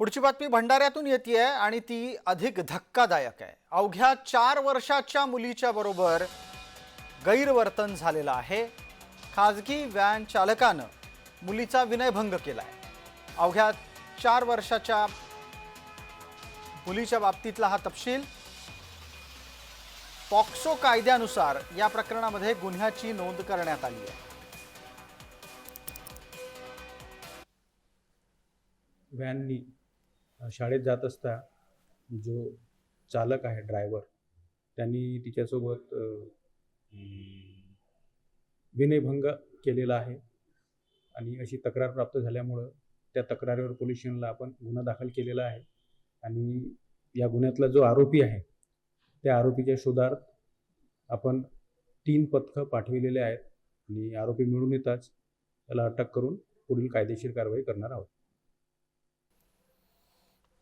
पुढची बातमी भंडाऱ्यातून येते आणि ती अधिक धक्कादायक आहे. अवघ्या चार वर्षाच्या मुलीच्या बरोबर गैरवर्तन झालेलं आहे. खाजगी व्हॅन चालकानं मुलीचा विनयभंग केला आहे अवघ्या चार वर्षाच्या मुलीच्या बाबतीतला हा तपशील. पॉक्सो कायद्यानुसार या प्रकरणामध्ये गुन्ह्याची नोंद करण्यात आली आहे. व्हॅननी शाळेत जात असता जो चालक आहे ड्रायव्हर त्यांनी तिच्यासोबत विनयभंग केलेला आहे. आणि अशी तक्रार प्राप्त झाल्यामुळं त्या तक्रारीवर पोलीस स्टेशनला आपण गुन्हा दाखल केलेला आहे. आणि या गुन्ह्यातला जो आरोपी आहे त्या आरोपीच्या शोधार्थ आपण तीन पथकं पाठविलेले आहेत. आणि आरोपी मिळून येताच त्याला अटक करून पुढील कायदेशीर कारवाई करणार आहोत.